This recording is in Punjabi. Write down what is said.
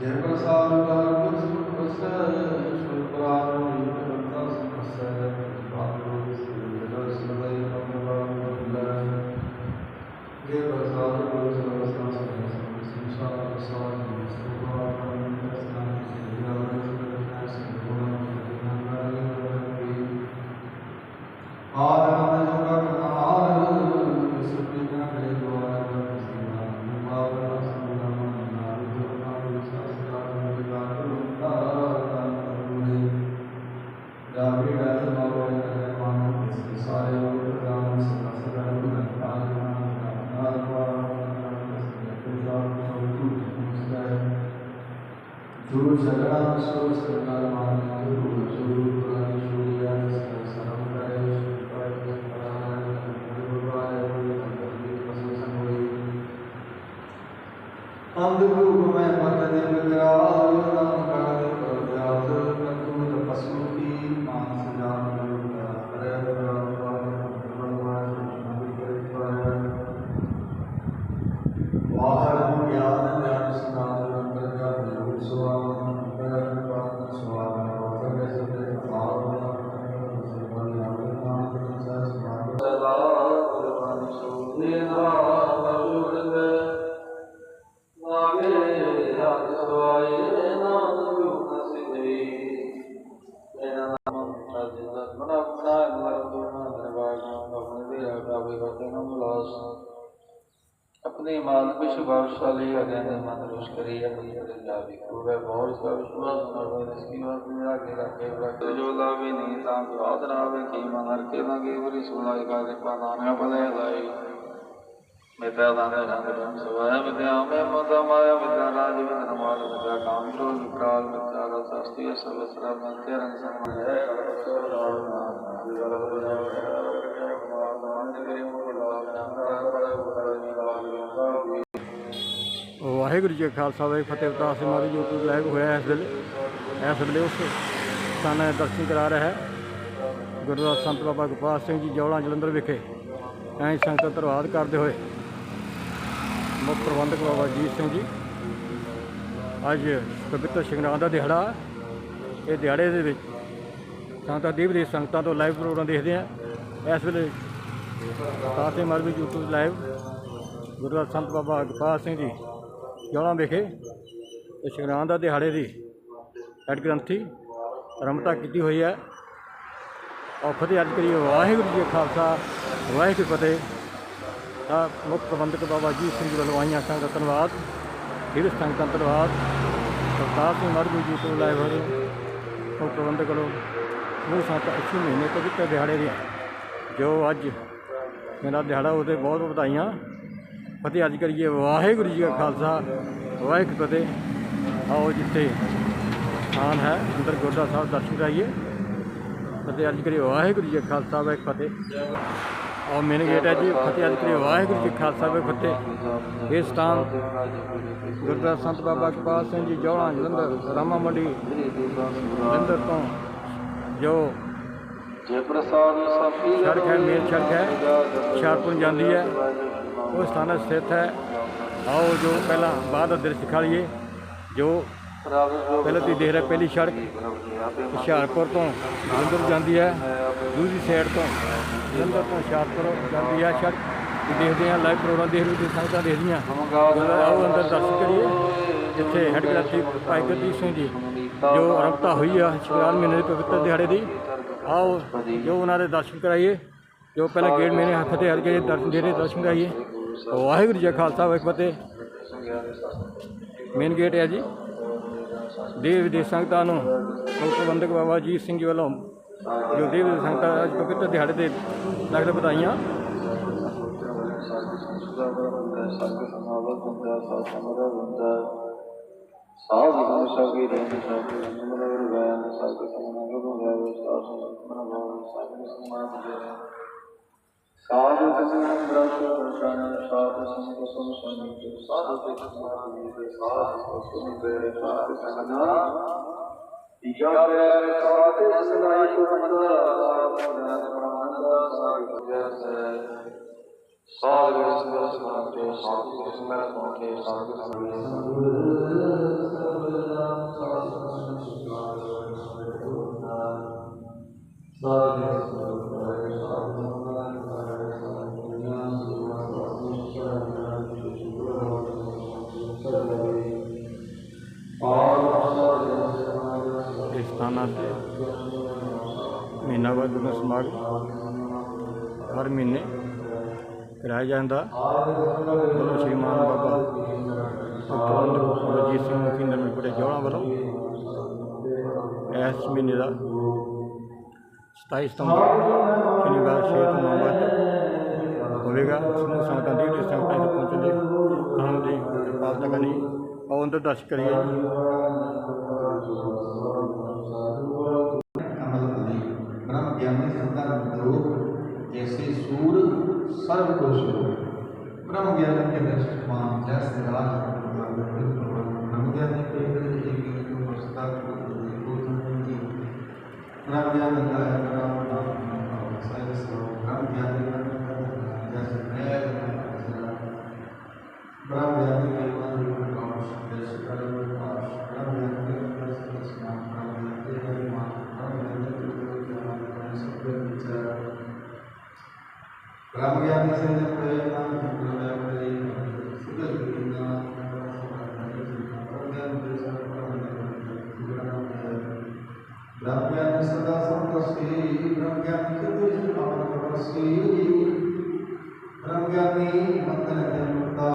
ਜੈ ਪ੍ਰਸਾਦ ਕਰ ਸੁਖ ਪ੍ਰਸੈ ਸੁਖ ਪ੍ਰਾਨ ਨਿਰੰਤਾ ਸਮਸੈ ਬਾਬੂ ਸਿਰ ਸਦੈ ਭਗਵਾਨ ਬੁੱਲਾ ਜੈ ਪ੍ਰਸਾਦ ਕਰ ਸੁਖ ਪ੍ਰਸੈ ਸੰਸਾਰ ਪ੍ਰਸਾਦ ਸੁਭਾਨ ਪ੍ਰਸਨਾ ਸਿਆਨ ਸੁਖਨਾ ਸੰਗੋਣਾ ਨਾਰਾਇਣ ਆਦਮ ਜੋਗਾ ਜਾਵੇ ਡਰ ਮਾਵੇ ਕਰੇ ਮਾਨ ਇਸ ਸਾਰੇ ਪ੍ਰਦਾਨ ਸਦਾ ਸਦਾ ਗੁਣ ਪਾਲਨਾ ਨਾਰਵਾ ਪੁਜਾਨ ਸੋਤੂ ਮੁਸਤਾਇ ਜੋ ਜਗਣਾ ਸੋ ਸਰਕਾਰ ਮਾਨਿਆ अपने मान विश्वभावशाली अगेंद्र मन रोष करी अपनी जावी पूरे बहुत सब विश्वास और इसकी बात मेरा के रखे रखे जो लावे नहीं तांग रात रावे की मन हर के लगे वरी सुनाई का के पाना बले लाई ਵਾਹਿਗੁਰੂ ਜੀ ਖਾਲਸਾ ਵਾਹਿਗੁਰੂ ਫਤਿਹ ਬਤਾ ਸਿੰਘ ਮਾਰੀ YouTube ਲਾਈਵ ਹੋਇਆ ਇਸ ਵੇਲੇ ਇਸ ਵੇਲੇ ਉਸ ਸਨ ਦਾ ਦਰਸ਼ਨ ਕਰਾ ਰਿਹਾ ਹੈ ਗੁਰਦਾਸ ਸੰਤ ਬਾਬਾ ਗੋਪਾਲ ਸਿੰਘ ਜੀ ਜੌਲਾ ਜਲੰਧਰ ਵਿਖੇ ਐਂ ਸੰਗਤ ਧੰਨਵਾਦ ਕਰਦੇ ਹੋਏ ਮੁੱਖ ਪ੍ਰਬੰਧਕ ਬਾਬਾ ਜੀਤ ਸਿੰਘ ਜੀ। ਅੱਜ ਪਵਿੱਤਰ ਸ਼ਿੰਗਰਾਮ ਦਾ ਦਿਹਾੜਾ। ਇਹ ਦਿਹਾੜੇ ਦੇ ਵਿੱਚ ਸੰਗਤਾਂ ਦੀਪ ਦੀ ਸੰਗਤਾਂ ਤੋਂ ਲਾਈਵ ਪ੍ਰੋਗਰਾਮ ਦੇਖਦੇ ਆ। ਇਸ ਵੇਲੇ ਸਾਥੇ ਸਿੰਘ ਮਾਲਵੀ YouTube ਲਾਈਵ ਗੁਰਦੁਆਰਾ ਸੰਤ ਬਾਬਾ ਗੋਪਾਲ ਸਿੰਘ ਜੀ ਜੌਲਾ ਵਿਖੇ ਤੇ ਸ਼ਿੰਗਰਾਮ ਦਾ ਦਿਹਾੜੇ ਦੀ ਹੈਡ ਗ੍ਰੰਥੀ ਰਮਤਾ ਕੀਤੀ ਹੋਈ ਹੈ। ਔਰ ਫਤਿਹ ਅੱਜ ਕਰੀਏ ਵਾਹਿਗੁਰੂ ਜੀ ਖਾਲਸਾ, ਵਾਹਿਗੁਰੂ ਫਤਿਹ। ਮੁੱਖ ਪ੍ਰਬੰਧਕ ਬਾਬਾ ਜੀ ਸਿੰਘ ਜੀ ਵੱਲੋਂ ਆਈਆਂ ਸੰਗਤ ਦਾ ਧੰਨਵਾਦ ਫਿਰ ਸੰਗਤਾਂ ਦਾ ਧੰਨਵਾਦ, ਸਰਦਾਰ ਸਿੰਘ ਮਰਗੂ ਜੀ ਤੋਂ ਲਾਏ ਹੋਏ ਮੁੱਖ ਪ੍ਰਬੰਧਕ ਵੱਲੋਂ ਉਹ ਸੰਗਤ 80 ਮਹੀਨੇ ਪਵਿੱਤਰ ਦਿਹਾੜੇ ਦੇ, ਜੋ ਅੱਜ ਮੇਰਾ ਦਿਹਾੜਾ ਉਹਦੇ ਬਹੁਤ ਵਧਾਈਆਂ। ਫਤਿਹ ਅੱਜ ਕਰੀਏ, ਵਾਹਿਗੁਰੂ ਜੀ ਕਾ ਖਾਲਸਾ, ਵਾਹਿਗੁਰੂ ਫਤਿਹ। ਆਓ ਜਿੱਥੇ ਸਥਾਨ ਹੈ, ਅੰਦਰ ਗੁਰਦੁਆਰਾ ਸਾਹਿਬ ਦਰਸ਼ਨ ਕਰਾਈਏ। ਫਤਿਹ ਅੱਜ ਕਰੀਏ, ਵਾਹਿਗੁਰੂ ਜੀ ਕਾ ਖਾਲਸਾ, ਵਾਹਿਗੁਰੂ ਫਤਿਹ। ਆਓ ਮੇਨ ਗੇਟ ਹੈ ਜੀ ਫਤਿਹ ਅੱਜ ਕਰੀਏ ਵਾਹਿਗੁਰੂ ਜੀ ਖਾਲਸਾ ਕੀ ਫਤਿਹ। ਇਹ ਸਥਾਨ ਗੁਰਦੁਆਰਾ ਸੰਤ ਬਾਬਾ ਗੋਪਾਲ ਸਿੰਘ ਜੀ ਜੌਲਾ ਜਲੰਧਰ ਰਾਮਾ ਮੰਡੀ ਜਲੰਧਰ ਤੋਂ ਜੋ ਜੈ ਪ੍ਰਸਾਦ ਸਭੀ ਸੜਕ ਹੈ ਮੇਨ ਸੜਕ ਹੈ ਹੁਸ਼ਿਆਰਪੁਰ ਜਾਂਦੀ ਹੈ। ਉਹ ਸਥਾਨ ਸਥਿਤ ਹੈ। ਆਓ ਜੋ ਪਹਿਲਾਂ ਬਾਅਦ ਦਾ ਦ੍ਰਿਸ਼ ਦਿਖਾ ਲਈਏ ਜੋ ਪਹਿਲਾਂ ਤੁਸੀਂ ਦੇਖ ਰਹੇ ਪਹਿਲੀ ਸੜਕ, ਹੁਸ਼ਿਆਰਪੁਰ ਤੋਂ ਜਲੰਧਰ ਜਾਂਦੀ ਹੈ, ਦੂਜੀ ਸਾਈਡ ਤੋਂ ਜਲੰਧਰ ਤੋਂ ਹੁਸ਼ਿਆਰਪੁਰ ਜਾਂਦੀ ਹੈ ਸੜਕ। ਦੇਖਦੇ ਹਾਂ ਲਾਈਵ ਪ੍ਰੋਗਰਾਮ ਦੇਖ ਰਹੇ ਸੰਗਤਾਂ ਦੇਖਦੀਆਂ ਆਓ ਅੰਦਰ ਦਰਸ਼ਨ ਕਰੀਏ, ਜਿੱਥੇ ਹੈਡ ਗ੍ਰੰਥੀ ਭਾਈ ਗੁਰਦੀਪ ਸਿੰਘ ਜੀ, ਜੋ ਆਰੰਭਤਾ ਹੋਈ ਆ ਸ਼ਿਵਰਾਨ ਮਹੀਨੇ ਦੇ ਪਵਿੱਤਰ ਦਿਹਾੜੇ ਦੀ, ਆਓ ਜੋ ਉਹਨਾਂ ਦੇ ਦਰਸ਼ਨ ਕਰਾਈਏ, ਜੋ ਪਹਿਲਾਂ ਗੇਟ ਮੇਰੇ ਹੱਥ ਤੇ ਹਰ ਕੇ ਦਰਸ਼ਨ ਦੇ ਰਹੇ, ਦਰਸ਼ਨ ਕਰਾਈਏ। ਵਾਹਿਗੁਰੂ ਜੀ ਖਾਲਸਾ, ਵਾਹਿਗੁਰੂ ਫਤਿਹ। ਮੇਨ ਗੇਟ ਹੈ ਜੀ। ਦੇਵ ਵਿਦੇਸ਼ ਸੰਗਤਾਂ ਨੂੰ ਪ੍ਰਬੰਧਕ ਬਾਬਾ ਜੀਤ ਸਿੰਘ ਜੀ ਵੱਲੋਂ ਜੋ ਦੇਵ ਵਿਦੇਸ਼ ਸੰਗਤਾਂ ਅੱਜ ਪਵਿੱਤਰ ਦਿਹਾੜੇ ਤੇ ਲੱਖ ਵਧਾਈਆਂ। ਸਾਧ ਗੁਰੂ ਸਭੀ ਰਹਿਣ ਸਭੀ ਨਮਨ ਗੁਰੂ ਗਾਇਨ ਸਭ ਸਮਾਨ ਗੁਰੂ ਸਾਧ ਸੰਗਤ ਭਾਵ ਸਾਧ ਸਮਾਨ ਦੇ ਸਾਧ ਬ੍ਰਹਮ ਦਰਸ਼ਨ ਸਾਧ ਸੰਗਤ ਸੁਨ ਸੰਗਤ ਸਾਧ ਤੇ ਦੇ ਸਾਧ ਸੁਨ ਦੇ ਸਾਧ ਸੰਗਤ ਤੀਜਾ ਪਿਆਰ ਸਾਧ ਸਨਾਈ ਸੁਰਮੰਦ ਸਾਧ ਪ੍ਰਮਾਨ ਦਾ ਸਾਧ ਸਾਧ ਵਿਸਨ ਸਮਾਨ ਕੇ ਸਾਧੂ ਸਮਰ ਸਥਾਨਾਂ ਤੇ ਮਹੀਨਾਵਾਰ ਗੁਰੂ ਸਮਾਗਮ ਹਰ ਮਹੀਨੇ ਕਰਾਇਆ ਜਾਂਦਾ ਵੱਲੋਂ ਸ਼੍ਰੀਮਾਨ ਬਾਬਾ ਭਗਵਾਨ ਸਿੰਘ ਮੁਖੀ ਨਰਮਪੁਰੇ ਜੋੜਾਂ ਵੱਲੋਂ ਇਸ ਮਹੀਨੇ ਦਾ 27 ਸਤੰਬਰ ਸ਼ਨੀਵਾਰ ਛੇ ਤੋਂ ਨੌ ਵਜੇ ਹੋਵੇਗਾ। ਸਮੂਹ ਸੰਗਤਾਂ ਦੀ ਜਿਹੜੀ ਸੰਗਤਾਂ ਇੱਥੇ ਪਹੁੰਚਦੇ ਹਨ ਦੀ प्रार्थना करनी और उन तक दर्श करिए जैसे सूर्य सर्व को ब्रह्म ज्ञान के दृष्टिमान जैसे राज ब्रह्म ज्ञान के ब्रह्म ज्ञान का है ब्रह्म ज्ञान Brahmyan sadasam tasvi, Brahmyan kirtis, Brahmyan tasvi,